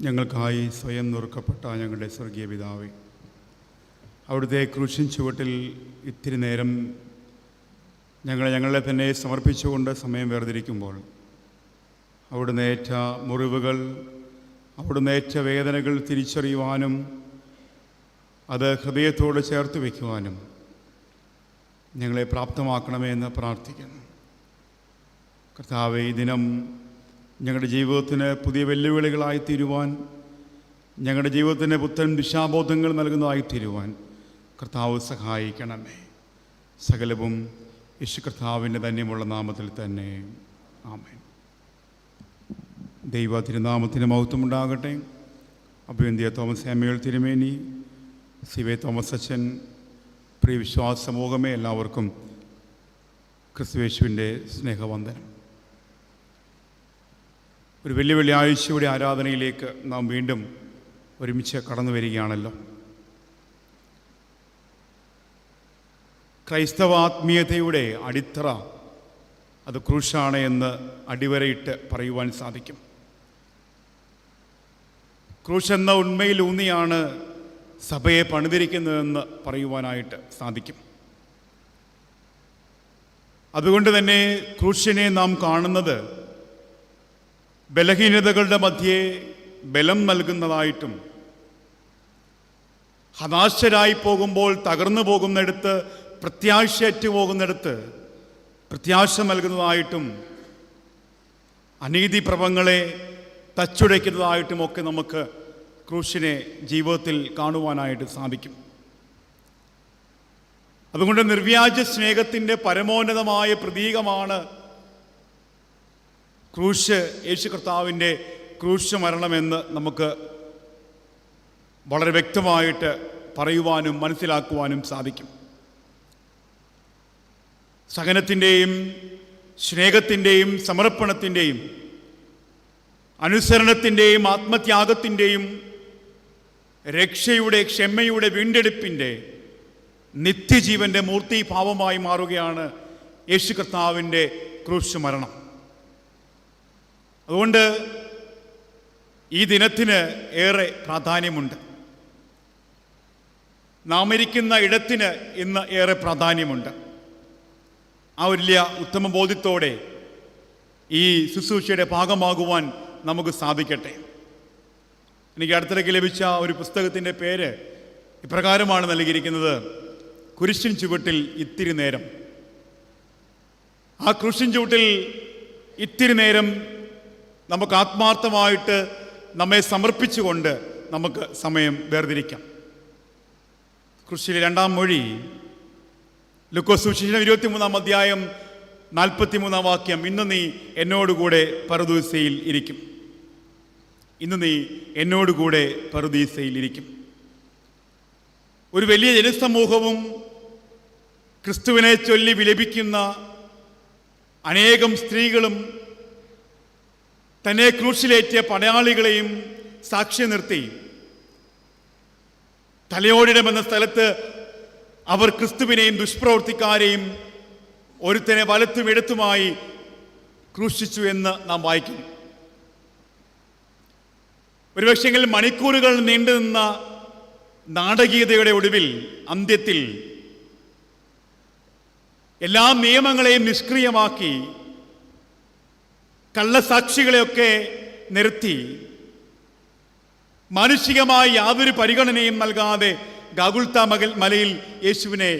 ഞങ്ങൾക്കായി സ്വയം നുറുക്കപ്പെട്ട ഞങ്ങളുടെ സ്വർഗീയ പിതാവേ അവിടുത്തെ ക്രൂശിൻ ചുവട്ടിൽ ഇത്തിരി നേരം ഞങ്ങളെ ഞങ്ങളെ തന്നെ സമർപ്പിച്ചുകൊണ്ട് സമയം വേർതിരിക്കുമ്പോൾ അവിടുന്ന് ഏറ്റ മുറിവുകൾ അവിടുന്ന് ഏറ്റ വേദനകൾ തിരിച്ചറിയുവാനും അത് ഹൃദയത്തോട് ചേർത്ത് വയ്ക്കുവാനും ഞങ്ങളെ പ്രാപ്തമാക്കണമേ എന്ന് പ്രാർത്ഥിക്കുന്നു. കർത്താവ് ഈ ദിനം ഞങ്ങളുടെ ജീവിതത്തിന് പുതിയ വെല്ലുവിളികളായി തീരുവാൻ ഞങ്ങളുടെ ജീവിതത്തിന് പുത്തൻ ദിശാബോധങ്ങൾ നൽകുന്നതായി തീരുവാൻ കർത്താവ് സഹായിക്കണമേ. സകലവും യേശു കർത്താവിന്റെ ധന്യമുള്ള നാമത്തിൽ തന്നെ. ആമേൻ. ദൈവ തിരുനാമത്തിന് മഹത്വമുണ്ടാകട്ടെ. അഭിവന്ധ്യ തോമസ് സാമ്യുവൽ തിരുമേനി സി വെ തോമസ് അച്ഛൻ പ്രിയ വിശ്വാസ സമൂഹമേ എല്ലാവർക്കും ക്രിസ്തുവേശുവിന്റെ സ്നേഹവന്ദനം. ഒരു വലിയ വെള്ളിയാഴ്ചയുടെ ആരാധനയിലേക്ക് നാം വീണ്ടും ഒരുമിച്ച് കടന്നു വരികയാണല്ലോ. ക്രൈസ്തവ ആത്മീയതയുടെ അടിത്തറ അത് ക്രൂശാണ് എന്ന് അടിവരയിട്ട് പറയുവാൻ സാധിക്കും. ക്രൂശ് എന്ന ഉണ്മയിലൂന്നിയാണ് സഭയെ പണിതിരിക്കുന്നതെന്ന് പറയുവാനായിട്ട് സാധിക്കും. അതുകൊണ്ട് തന്നെ ക്രൂശിനെ നാം കാണുന്നത് ബലഹീനതകളുടെ മധ്യേ ബലം നൽകുന്നതായിട്ടും ഹതാശരായി പോകുമ്പോൾ തകർന്നു പോകുന്നിടത്ത് പ്രത്യാശയറ്റ് പോകുന്നിടത്ത് പ്രത്യാശ നൽകുന്നതായിട്ടും അനീതി പ്രഭങ്ങളെ തച്ചുടയ്ക്കുന്നതായിട്ടുമൊക്കെ നമുക്ക് ക്രൂശിനെ ജീവിതത്തിൽ കാണുവാനായിട്ട് സാധിക്കും. അതുകൊണ്ട് നിർവ്യാജ സ്നേഹത്തിന്റെ പരമോന്നതമായ പ്രതീകമാണ് ക്രൂശ് യേശു കർത്താവിന്റെ ക്രൂശ് മരണമെന്ന് നമുക്ക് വളരെ വ്യക്തമായിട്ട് പറയുവാനും മനസ്സിലാക്കുവാനും സാധിക്കും. സഹനത്തിന്റെയും സ്നേഹത്തിന്റെയും സമർപ്പണത്തിന്റെയും അനുസരണത്തിന്റെയും ആത്മത്യാഗത്തിന്റെയും രക്ഷയുടെ ക്ഷമയുടെ വീണ്ടെടുപ്പിന്റെ നിത്യജീവന്റെ മൂർത്തി ഭാവമായി മാറുകയാണ് യേശു കർത്താവിന്റെ ക്രൂശ് മരണം. അതുകൊണ്ട് ഈ ദിനത്തിന് ഏറെ പ്രാധാന്യമുണ്ട്. നാം ഇരിക്കുന്ന ഇടത്തിന് ഇന്ന് ഏറെ പ്രാധാന്യമുണ്ട്. ആ വലിയ ഉത്തമ ബോധ്യത്തോടെ ഈ ശുശ്രൂഷയുടെ ഭാഗമാകുവാൻ നമുക്ക് സാധിക്കട്ടെ. എനിക്ക് അടുത്തിടയ്ക്ക് ലഭിച്ച ഒരു പുസ്തകത്തിന്റെ പേര് ഇപ്രകാരമാണ് നൽകിയിരിക്കുന്നത്. കുരിശിൻ ചുവട്ടിൽ ഇത്തിരി നേരം. ആ കുരിശിൻ ചുവട്ടിൽ ഇത്തിരി നേരം നമുക്ക് ആത്മാർത്ഥമായിട്ട് നമ്മെ സമർപ്പിച്ചുകൊണ്ട് നമുക്ക് സമയം വേർതിരിക്കാം. കൃഷിയിലെ രണ്ടാം മൊഴി ലുക്കോസ് ഇരുപത്തി ഇരുപത്തിമൂന്നാം അധ്യായം നാൽപ്പത്തിമൂന്നാം വാക്യം ഇന്ന് നീ എന്നോടുകൂടെ പരദൂസയിൽ ഇരിക്കും. ഇന്ന് നീ എന്നോടുകൂടെ പറുദീസയിൽ ഇരിക്കും. ഒരു വലിയ ജനസമൂഹവും ക്രിസ്തുവിനെ ചൊല്ലി വിലപിക്കുന്ന അനേകം സ്ത്രീകളും തന്നെ ക്രൂശിലേറ്റിയ പടയാളികളെയും സാക്ഷി നിർത്തി. തലയോടിടമെന്ന സ്ഥലത്ത് അവർ ക്രിസ്തുവിനെയും ദുഷ്പ്രവർത്തിക്കാരെയും ഒരുത്തനെ വലത്തും ഇടത്തുമായി ക്രൂശിച്ചു എന്ന് നാം വായിക്കുന്നു. ഒരുപക്ഷെങ്കിൽ മണിക്കൂറുകൾ നീണ്ടു നിന്ന നാടകീയതയുടെ ഒടുവിൽ അന്ത്യത്തിൽ എല്ലാ നിയമങ്ങളെയും നിഷ്ക്രിയമാക്കി കള്ളസാക്ഷികളെയൊക്കെ നിർത്തി മാനുഷികമായ യാതൊരു പരിഗണനയും നൽകാതെ ഗാഗുൽത്ത മകൽ മലയിൽ യേശുവിനെ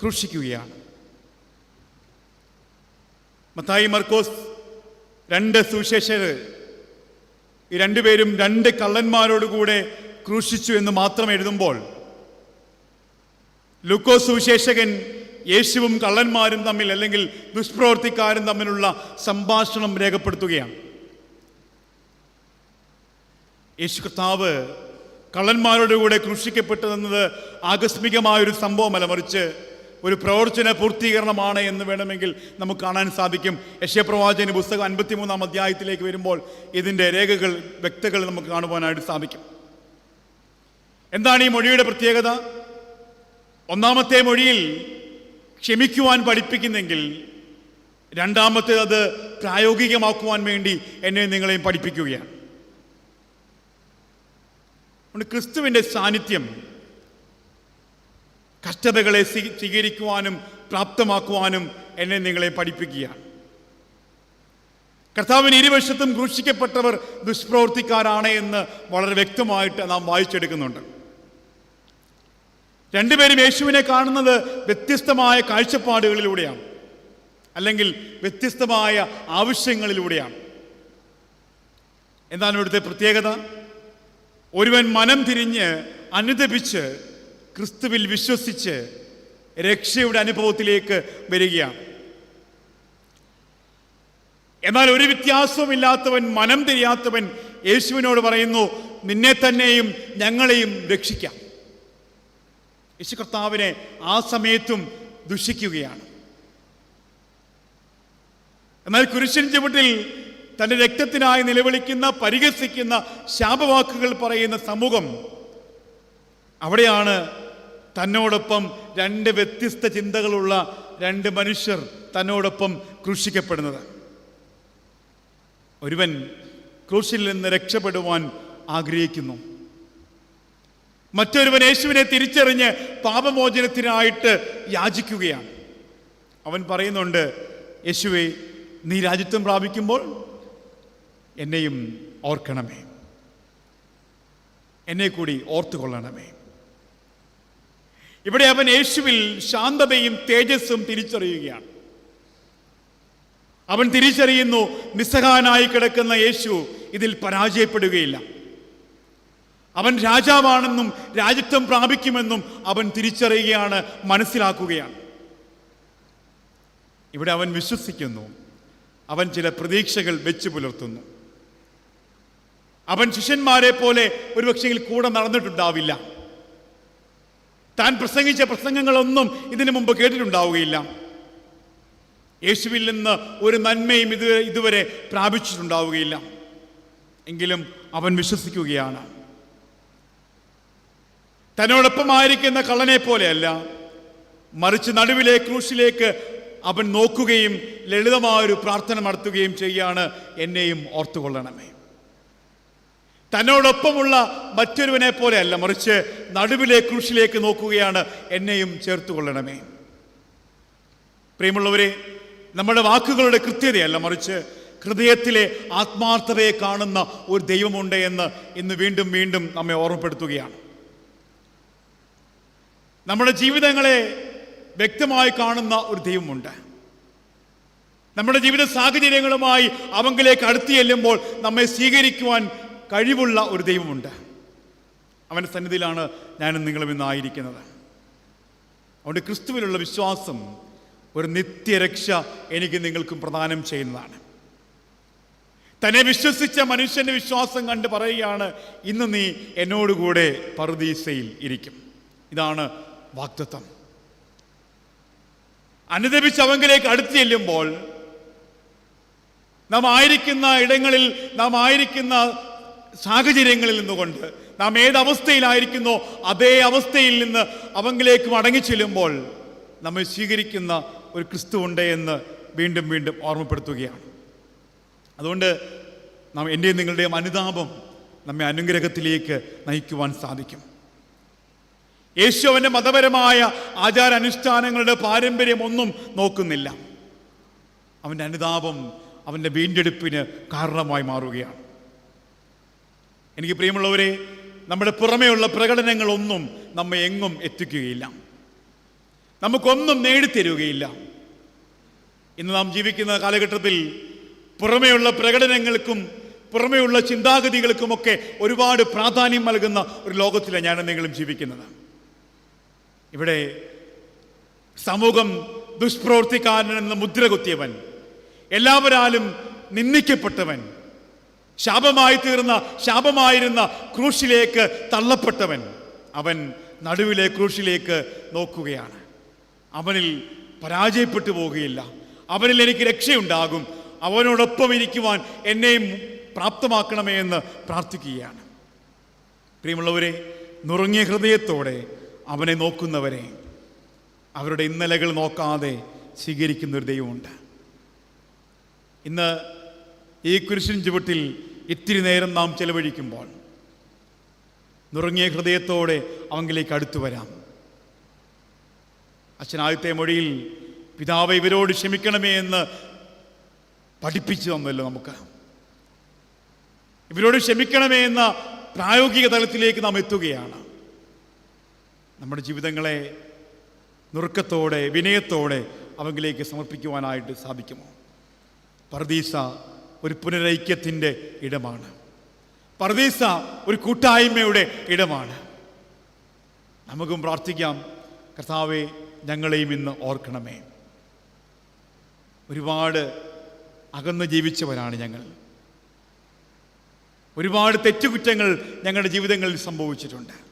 ക്രൂശിക്കുകയാണ്. മത്തായി മർക്കോസ് രണ്ട് സുവിശേഷർ ഈ രണ്ടുപേരും രണ്ട് കള്ളന്മാരോടുകൂടെ ക്രൂശിച്ചു എന്ന് മാത്രം എഴുതുമ്പോൾ ലൂക്കോസ് സുവിശേഷകൻ യേശുവും കള്ളന്മാരും തമ്മിൽ അല്ലെങ്കിൽ ദുഷ്പ്രവർത്തിക്കാരും തമ്മിലുള്ള സംഭാഷണം രേഖപ്പെടുത്തുകയാണ്. യേശു കർത്താവ് കള്ളന്മാരുടെ കൂടെ ക്രൂശിക്കപ്പെട്ടതെന്നത് ആകസ്മികമായൊരു സംഭവമല്ല മറിച്ച് ഒരു പ്രവർത്തന പൂർത്തീകരണമാണ് എന്ന് വേണമെങ്കിൽ നമുക്ക് കാണാൻ സാധിക്കും. യശ്യപ്രവാചന പുസ്തകം അൻപത്തിമൂന്നാം അധ്യായത്തിലേക്ക് വരുമ്പോൾ ഇതിന്റെ രേഖകൾ വ്യക്തകൾ നമുക്ക് കാണുവാനായിട്ട് സാധിക്കും. എന്താണ് ഈ മൊഴിയുടെ പ്രത്യേകത? ഒന്നാമത്തെ മൊഴിയിൽ ക്ഷമിക്കുവാൻ പഠിപ്പിക്കുന്നെങ്കിൽ രണ്ടാമത്തേത് അത് പ്രായോഗികമാക്കുവാൻ വേണ്ടി എന്നെ നിങ്ങളെയും പഠിപ്പിക്കുകയാണ്. ക്രിസ്തുവിന്റെ സാന്നിധ്യം കഷ്ടതകളെ സ്വീ- സ്വീകരിക്കുവാനും പ്രാപ്തമാക്കുവാനും എന്നെ നിങ്ങളെ പഠിപ്പിക്കുകയാണ്. കർത്താവിന് ഇരുവശത്തും ക്രൂശിക്കപ്പെട്ടവർ ദുഷ്പ്രവർത്തിക്കാരാണ് എന്ന് വളരെ വ്യക്തമായിട്ട് നാം വായിച്ചെടുക്കുന്നുണ്ട്. രണ്ടുപേരും യേശുവിനെ കാണുന്നത് വ്യത്യസ്തമായ കാഴ്ചപ്പാടുകളിലൂടെയാണ്. അല്ലെങ്കിൽ വ്യത്യസ്തമായ ആവശ്യങ്ങളിലൂടെയാണ്. എന്താണ് ഇവിടുത്തെ പ്രത്യേകത? ഒരുവൻ മനം തിരിഞ്ഞ് അനുദപിച്ച് ക്രിസ്തുവിൽ വിശ്വസിച്ച് രക്ഷയുടെ അനുഭവത്തിലേക്ക് വരികയാണ്. എന്നാൽ ഒരു വ്യത്യാസവുമില്ലാത്തവൻ മനം തിരിയാത്തവൻ യേശുവിനോട് പറയുന്നു നിന്നെ തന്നെയും ഞങ്ങളെയും രക്ഷിക്കാം. യേശു കർത്താവിനെ ആ സമയത്തും ദുഷിക്കുകയാണ്. എന്നാൽ കുരിശിൻ ചുവട്ടിൽ തന്റെ രക്തത്തിനായി നിലവിളിക്കുന്ന പരിഹസിക്കുന്ന ശാപവാക്കുകൾ പറയുന്ന സമൂഹം അവിടെയാണ് തന്നോടൊപ്പം രണ്ട് വ്യത്യസ്ത ചിന്തകളുള്ള രണ്ട് മനുഷ്യർ തന്നോടൊപ്പം ക്രൂശിക്കപ്പെടുന്നത്. ഒരുവൻ ക്രൂശിൽ നിന്ന് രക്ഷപ്പെടുവാൻ ആഗ്രഹിക്കുന്നു. മറ്റൊരുവൻ യേശുവിനെ തിരിച്ചറിഞ്ഞ് പാപമോചനത്തിനായിട്ട് യാചിക്കുകയാണ്. അവൻ പറയുന്നുണ്ട് യേശുവെ നീ രാജ്യത്വം പ്രാപിക്കുമ്പോൾ എന്നെയും ഓർക്കണമേ. എന്നെ കൂടി ഓർത്തുകൊള്ളണമേ. ഇവിടെ അവൻ യേശുവിൽ ശാന്തതയും തേജസ്സും തിരിച്ചറിയുകയാണ്. അവൻ തിരിച്ചറിയുന്നു നിസ്സഹാനായി കിടക്കുന്ന യേശു ഇതിൽ പരാജയപ്പെടുകയില്ല. അവൻ രാജാവാണെന്നും രാജ്യത്വം പ്രാപിക്കുമെന്നും അവൻ തിരിച്ചറിയുകയാണ് മനസ്സിലാക്കുകയാണ്. ഇവിടെ അവൻ വിശ്വസിക്കുന്നു. അവൻ ചില പ്രതീക്ഷകൾ വെച്ചു പുലർത്തുന്നു. അവൻ ശിഷ്യന്മാരെ പോലെ ഒരുപക്ഷെങ്കിൽ കൂടെ നടന്നിട്ടുണ്ടാവില്ല. താൻ പ്രസംഗിച്ച പ്രസംഗങ്ങളൊന്നും ഇതിനു മുമ്പ് കേട്ടിട്ടുണ്ടാവുകയില്ല. യേശുവിൽ നിന്ന് ഒരു നന്മയും ഇതുവരെ ഇതുവരെ പ്രാപിച്ചിട്ടുണ്ടാവുകയില്ല. എങ്കിലും അവൻ വിശ്വസിക്കുകയാണ്. തന്നോടൊപ്പമായിരിക്കുന്ന കള്ളനെ പോലെയല്ല. മറിച്ച് നടുവിലെ ക്രൂശിലേക്ക് അവൻ നോക്കുകയും ലളിതമായൊരു പ്രാർത്ഥന നടത്തുകയും ചെയ്യാണ് എന്നെയും ഓർത്തുകൊള്ളണമേ. തന്നോടൊപ്പമുള്ള മറ്റൊരുവനെ പോലെയല്ല മറിച്ച് നടുവിലെ ക്രൂശിലേക്ക് നോക്കുകയാണ് എന്നെയും ചേർത്തുകൊള്ളണമേ. പ്രിയമുള്ളവരെ നമ്മുടെ വാക്കുകളുടെ കൃത്യതയല്ല മറിച്ച് ഹൃദയത്തിലെ ആത്മാർത്ഥതയെ കാണുന്ന ഒരു ദൈവമുണ്ട് എന്ന് ഇന്ന് വീണ്ടും വീണ്ടും നമ്മെ ഓർമ്മപ്പെടുത്തുകയാണ്. നമ്മുടെ ജീവിതങ്ങളെ വ്യക്തമായി കാണുന്ന ഒരു ദൈവമുണ്ട്. നമ്മുടെ ജീവിത സാഹചര്യങ്ങളുമായി അവങ്കിലേക്ക് അടുത്ത് ചെല്ലുമ്പോൾ നമ്മെ സ്വീകരിക്കുവാൻ കഴിവുള്ള ഒരു ദൈവമുണ്ട്. അവന്റെ സന്നിധിയിലാണ് ഞാനും നിങ്ങളും ഇന്ന് ആയിരിക്കുന്നത്. അതുകൊണ്ട് ക്രിസ്തുവിലുള്ള വിശ്വാസം ഒരു നിത്യരക്ഷ എനിക്ക് നിങ്ങൾക്കും പ്രദാനം ചെയ്യുന്നതാണ്. തന്നെ വിശ്വസിച്ച മനുഷ്യന്റെ വിശ്വാസം കണ്ട് പറയുകയാണ് ഇന്ന് നീ എന്നോടുകൂടെ പറുദീസയിൽ ഇരിക്കും. ഇതാണ് വാക്തത്വം അനുദപിച്ച് അവങ്കിലേക്ക് അടുത്തു ചെല്ലുമ്പോൾ നാം ആയിരിക്കുന്ന ഇടങ്ങളിൽ നാം ആയിരിക്കുന്ന സാഹചര്യങ്ങളിൽ നിന്നുകൊണ്ട് നാം ഏത് അതേ അവസ്ഥയിൽ നിന്ന് അവങ്കിലേക്ക് മടങ്ങി ചെല്ലുമ്പോൾ നമ്മെ സ്വീകരിക്കുന്ന ഒരു ക്രിസ്തു ഉണ്ട് എന്ന് വീണ്ടും വീണ്ടും ഓർമ്മപ്പെടുത്തുകയാണ്. അതുകൊണ്ട് നാം എന്റെയും നിങ്ങളുടെയും അനുതാപം നമ്മെ അനുഗ്രഹത്തിലേക്ക് നയിക്കുവാൻ സാധിക്കും. യേശു അവന്റെ മതപരമായ ആചാരാനുഷ്ഠാനങ്ങളുടെ പാരമ്പര്യമൊന്നും നോക്കുന്നില്ല. അവന്റെ അനുതാപം അവന്റെ വീണ്ടെടുപ്പിന് കാരണമായി മാറുകയാണ്. എനിക്ക് പ്രിയമുള്ളവരെ നമ്മുടെ പുറമേയുള്ള പ്രകടനങ്ങളൊന്നും നമ്മെ എങ്ങും എത്തിക്കുകയില്ല. നമുക്കൊന്നും നേടിത്തരുകയില്ല. ഇന്ന് നാം ജീവിക്കുന്ന കാലഘട്ടത്തിൽ പുറമേയുള്ള പ്രകടനങ്ങൾക്കും പുറമേയുള്ള ചിന്താഗതികൾക്കുമൊക്കെ ഒരുപാട് പ്രാധാന്യം നൽകുന്ന ഒരു ലോകത്തിലാണ് ഞാൻ നിങ്ങളും ജീവിക്കുന്നത്. ഇവിടെ സമൂഹം ദുഷ്പ്രവൃത്തിക്കാരൻ എന്ന മുദ്ര കുത്തിയവൻ എല്ലാവരാലും നിന്ദിക്കപ്പെട്ടവൻ ശാപമായി തീർന്ന ശാപമായിരുന്ന ക്രൂശിലേക്ക് തള്ളപ്പെട്ടവൻ അവൻ നടുവിലെ ക്രൂശിലേക്ക് നോക്കുകയാണ്. അവനിൽ പരാജയപ്പെട്ടു പോവുകയില്ല. അവനിൽ എനിക്ക് രക്ഷയുണ്ടാകും. അവനോടൊപ്പം ഇരിക്കുവാൻ എന്നെയും പ്രാപ്തമാക്കണമേ എന്ന് പ്രാർത്ഥിക്കുകയാണ്. പ്രിയമുള്ളവരെ നുറുങ്ങിയ ഹൃദയത്തോടെ അവനെ നോക്കുന്നവരെ അവരുടെ ഇന്നലകൾ നോക്കാതെ സ്വീകരിക്കുന്ന ഒരു ദൈവമുണ്ട്. ഇന്ന് ഈ കുരിശിൻ ചുവട്ടിൽ ഇത്തിരി നേരം നാം ചെലവഴിക്കുമ്പോൾ നുറുങ്ങിയ ഹൃദയത്തോടെ അവങ്കിലേക്ക് അടുത്തു വരാം. അച്ഛനാദ്യത്തെ മൊഴിയിൽ പിതാവ് ഇവരോട് ക്ഷമിക്കണമേ എന്ന് പഠിപ്പിച്ചു തന്നല്ലോ നമുക്ക്. ഇവരോട് ക്ഷമിക്കണമേ എന്ന പ്രായോഗിക തലത്തിലേക്ക് നാം എത്തുകയാണ്. നമ്മുടെ ജീവിതങ്ങളെ നുറുക്കത്തോടെ വിനയത്തോടെ അവങ്കിലേക്ക് സമർപ്പിക്കുവാനായിട്ട് സാധിക്കുമോ? പർദീസ ഒരു പുനരൈക്യത്തിന്റെ ഇടമാണ്. പർദീസ ഒരു കൂട്ടായ്മയുടെ ഇടമാണ്. നമുക്കും പ്രാർത്ഥിക്കാം കർത്താവെ ഞങ്ങളെയും ഇന്ന് ഓർക്കണമേ. ഒരുപാട് അകന്ന് ജീവിച്ചവരാണ് ഞങ്ങൾ. ഒരുപാട് തെറ്റുകുറ്റങ്ങൾ ഞങ്ങളുടെ ജീവിതങ്ങളിൽ സംഭവിച്ചിട്ടുണ്ട്.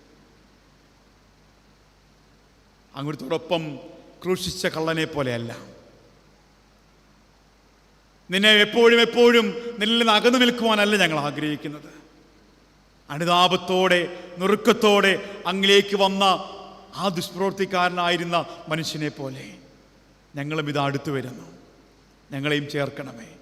അങ്ങോട്ടോടൊപ്പം ക്രൂശിച്ച കള്ളനെ പോലെയല്ല. നിന്നെ എപ്പോഴും എപ്പോഴും നിന്നിൽ നിന്ന് അകന്നു നിൽക്കുവാനല്ല ഞങ്ങൾ ആഗ്രഹിക്കുന്നത്. അനുതാപത്തോടെ നുറുക്കത്തോടെ അങ്ങിലേക്ക് വന്ന ആ ദുഷ്പ്രവർത്തിക്കാരനായിരുന്ന മനുഷ്യനെ പോലെ ഞങ്ങളും ഇത് അടുത്തു വരുന്നു. ഞങ്ങളെയും ചേർക്കണമേ.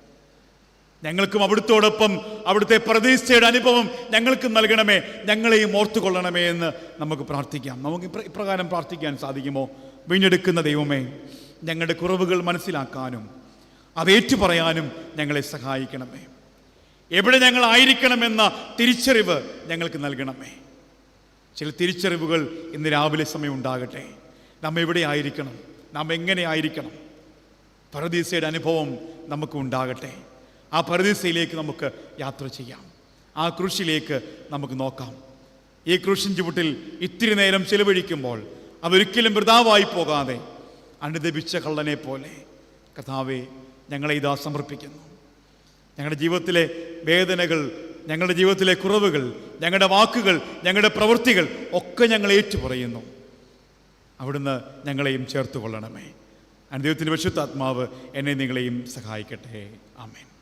ഞങ്ങൾക്കും അവിടുത്തോടൊപ്പം അവിടുത്തെ പ്രതീക്ഷയുടെ അനുഭവം ഞങ്ങൾക്കും നൽകണമേ ഞങ്ങളെയും ഓർത്തുകൊള്ളണമേ എന്ന് നമുക്ക് പ്രാർത്ഥിക്കാം. നമുക്ക് ഇപ്രകാരം പ്രാർത്ഥിക്കാൻ സാധിക്കുമോ? വീണ്ടെടുക്കുന്ന ദൈവമേ ഞങ്ങളുടെ കുറവുകൾ മനസ്സിലാക്കാനും അതേറ്റു പറയാനും ഞങ്ങളെ സഹായിക്കണമേ. എവിടെ ഞങ്ങൾ ആയിരിക്കണമെന്ന തിരിച്ചറിവ് ഞങ്ങൾക്ക് നൽകണമേ. ചില തിരിച്ചറിവുകൾ ഇന്ന് രാവിലെ സമയം ഉണ്ടാകട്ടെ. നാം എവിടെ ആയിരിക്കണം? നാം എങ്ങനെ ആയിരിക്കണം? പരദീസയുടെ അനുഭവം നമുക്ക് ഉണ്ടാകട്ടെ. ആ പരദീസയിലേക്ക് നമുക്ക് യാത്ര ചെയ്യാം. ആ കൃഷിയിലേക്ക് നമുക്ക് നോക്കാം. ഈ കൃഷി ചുവട്ടിൽ ഇത്തിരി നേരം ചെലവഴിക്കുമ്പോൾ അവരൊരിക്കലും വൃതാവായി പോകാതെ അനുദപിച്ച കള്ളനെ പോലെ കഥാവെ ഞങ്ങളെ ഇതാ സമർപ്പിക്കുന്നു. ഞങ്ങളുടെ ജീവിതത്തിലെ വേദനകൾ ഞങ്ങളുടെ ജീവിതത്തിലെ കുറവുകൾ ഞങ്ങളുടെ വാക്കുകൾ ഞങ്ങളുടെ പ്രവൃത്തികൾ ഒക്കെ ഞങ്ങൾ ഏറ്റുപറയുന്നു. അവിടുന്ന് ഞങ്ങളെയും ചേർത്ത് കൊള്ളണമേ ദൈവത്തിന്റെ വിശുദ്ധാത്മാവ് എന്നെ നിങ്ങളെയും സഹായിക്കട്ടെ. ആമേൻ.